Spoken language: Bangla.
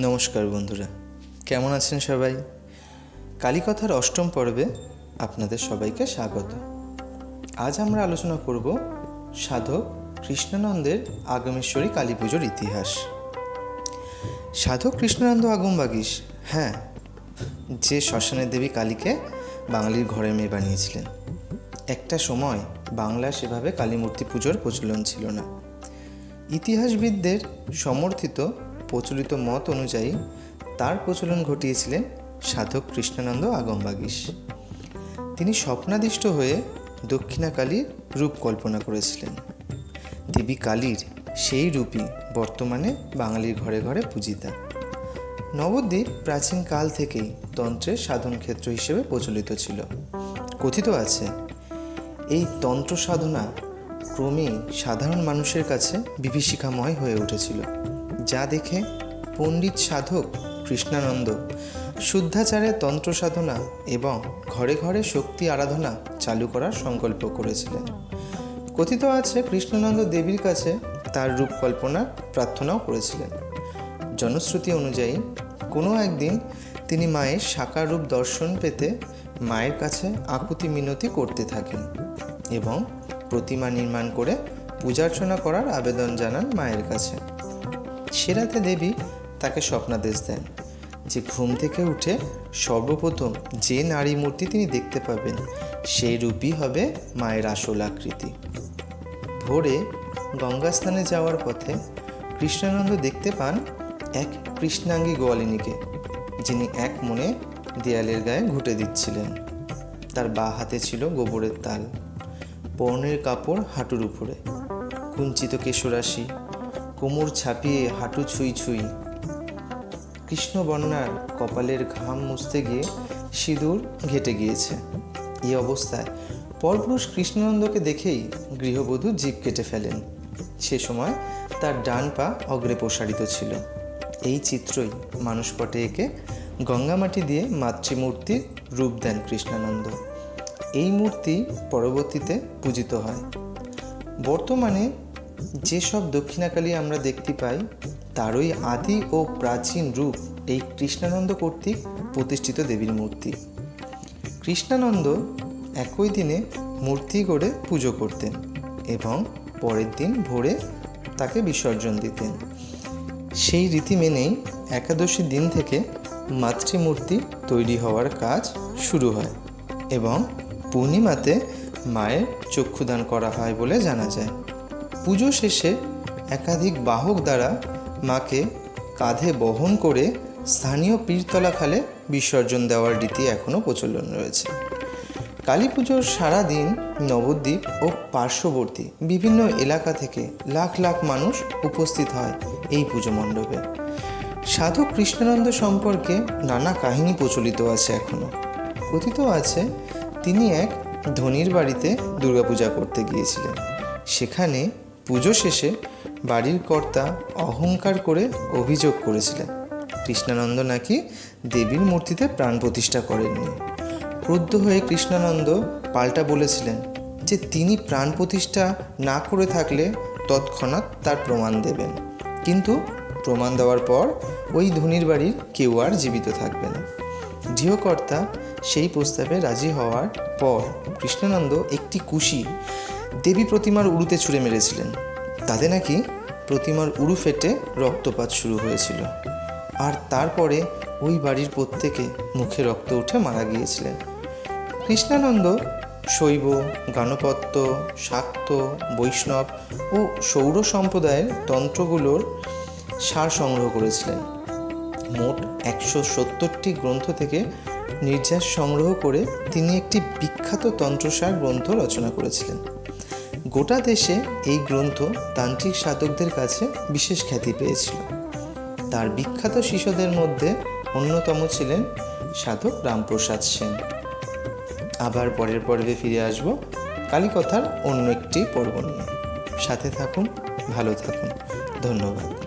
নমস্কার বন্ধুরা, কেমন আছেন সবাই? কালীকথার অষ্টম পর্বে আপনাদের সবাইকে স্বাগত। আজ আমরা আলোচনা করব সাধক কৃষ্ণানন্দের আগমেশ্বরী কালী পুজোর ইতিহাস। সাধক কৃষ্ণানন্দ আগমবাগীশ হ্যাঁ যে শ্মশানের দেবী কালীকে বাঙালির ঘরের মেয়ে বানিয়েছিলেন। একটা সময় বাংলা সেভাবে কালীমূর্তি পুজোর প্রচলন ছিল না। ইতিহাসবিদদের সমর্থিত প্রচলিত মত অনুযায়ী তার প্রচলন ঘটিয়েছিলেন সাধক কৃষ্ণানন্দ আগমবাগীশ। তিনি স্বপ্নাদিষ্ট হয়ে দক্ষিণাকালীর রূপ কল্পনা করেছিলেন। দেবী কালীর সেই রূপই বর্তমানে বাঙালির ঘরে ঘরে পূজিতা। নবদ্বীপ প্রাচীন কাল থেকেই তন্ত্রের সাধন ক্ষেত্র হিসেবে প্রচলিত ছিল। কথিত আছে, এই তন্ত্র সাধনা ক্রমেই সাধারণ মানুষের কাছে বিভীষিকাময় হয়ে উঠেছিল। যা দেখে পণ্ডিত সাধক কৃষ্ণানন্দ, শুদ্ধাচারে তন্ত্র সাধনা এবং ঘরে ঘরে শক্তি আরাধনা চালু করার সংকল্প করেছিলেন। কথিত আছে কৃষ্ণানন্দ দেবীর কাছে তার রূপকল্পনার প্রার্থনাও করেছিলেন। জনশ্রুতি অনুযায়ী, কোনো একদিন তিনি মায়ের সাকার রূপ দর্শন পেতে মায়ের কাছে আকুতি মিনতি করতে থাকেন এবং প্রতিমা নির্মাণ করে পূজার্চনা করার আবেদন জানান মায়ের কাছে। সেরাতে দেবী তাকে স্বপ্নাদেশ দেন, যে ঘুম থেকে উঠে সর্বপ্রথম যে নারী মূর্তি তিনি দেখতে পাবেন, সেই রূপই হবে মায়ের আসল আকৃতি। ভোরে গঙ্গা স্নানে যাওয়ার পথে কৃষ্ণানন্দ দেখতে পান এক কৃষ্ণাঙ্গী গোয়ালিনীকে, যিনি এক মনে দেয়ালের গায়ে ঘুটে দিচ্ছিলেন। তার বা হাতে ছিল গোবরের তাল পর্ণের কাপড় হাঁটুর উপরে, কুঞ্চিত কেশরাশি কোমর ছাপিয়ে হাঁটু ছুঁই ছুঁই। কৃষ্ণবর্ণার কপালের ঘাম মুছতে গিয়ে সিঁদুর ঘেটে গিয়েছে। এই অবস্থায় পরপুরুষ কৃষ্ণানন্দকে দেখেই গৃহবধূ জীব কেটে ফেলেন। সে সময় তার ডান পা অগ্রে প্রসারিত ছিল। এই চিত্রই মানুষপটে এঁকে গঙ্গামাটি দিয়ে মাতৃমূর্তির রূপ দেন কৃষ্ণানন্দ। এই মূর্তি পরবর্তীতে পূজিত হয়। বর্তমানে যেসব দক্ষিণাকালী আমরা দেখতে পাই, তারই আদি ও প্রাচীন রূপ এই কৃষ্ণানন্দ কর্তৃক প্রতিষ্ঠিত দেবীর মূর্তি। কৃষ্ণানন্দ একই দিনে মূর্তি গড়ে পুজো করতেন এবং পরের দিন ভোরে তাকে বিসর্জন দিতেন। সেই রীতি মেনেই একাদশী দিন থেকে মাতৃমূর্তি তৈরি হওয়ার কাজ শুরু হয় এবং পূর্ণিমাতে মায়ের চক্ষুদান করা হয় বলে জানা যায়। পুজো শেষে একাধিক বাহক দ্বারা মাকে কাঁধে বহন করে স্থানীয় পীরতলা খালে বিসর্জন দেওয়ার রীতি এখনও প্রচলন রয়েছে। কালী পুজোর সারাদিন নবদ্বীপ ও পার্শ্ববর্তী বিভিন্ন এলাকা থেকে লাখ লাখ মানুষ উপস্থিত হয় এই পুজো মণ্ডপে। সাধু কৃষ্ণানন্দ সম্পর্কে নানা কাহিনী প্রচলিত আছে এখনও। কথিত আছে, তিনি এক ধনির বাড়িতে দুর্গাপূজা করতে গিয়েছিলেন। সেখানে পুজো শেষে বাড়ির কর্তা অহংকার করে অভিযোগ করেছিলেন। কৃষ্ণানন্দ নাকি দেবীর মূর্তিতে প্রাণ প্রতিষ্ঠা করেননি। ক্রুদ্ধ হয়ে কৃষ্ণানন্দ পাল্টা বলেছিলেন যে তিনি প্রাণ প্রতিষ্ঠা না করে থাকলে তৎক্ষণাৎ তার প্রমাণ দেবেন। কিন্তু প্রমাণ দেওয়ার পর ওই ধনির বাড়ির কেউ আর জীবিত থাকবে না। গৃহকর্তা সেই প্রস্তাবে রাজি হওয়ার পর কৃষ্ণানন্দ একটি কুশি দেবী প্রতিমার উড়ুতে ছুঁড়ে মেরেছিলেন। তাতে নাকি প্রতিমার উড়ু ফেটে রক্তপাত শুরু হয়েছিল। আর তারপরে ওই বাড়ির প্রত্যেকে মুখে রক্ত উঠে মারা গিয়েছিলেন। কৃষ্ণানন্দ শৈব, গানপত্য, শাক্ত, বৈষ্ণব ও সৌর সম্প্রদায়ের তন্ত্রগুলোর সার সংগ্রহ করেছিলেন। মোট একশো সত্তরটি গ্রন্থ থেকে নির্যাস সংগ্রহ করে তিনি একটি বিখ্যাত তন্ত্রসার গ্রন্থ রচনা করেছিলেন। গোটা দেশে এই গ্রন্থ তান্ত্রিক সাধকদের কাছে বিশেষ খ্যাতি পেয়েছিল। তার বিখ্যাত শিশুদের মধ্যে অন্যতম ছিলেন সাধক রামপ্রসাদ সেন। আবার পরের পর্বে ফিরে আসব কালীকথার অন্য একটি পর্ব নিয়ে। সাথে থাকুন, ভালো থাকুন। ধন্যবাদ।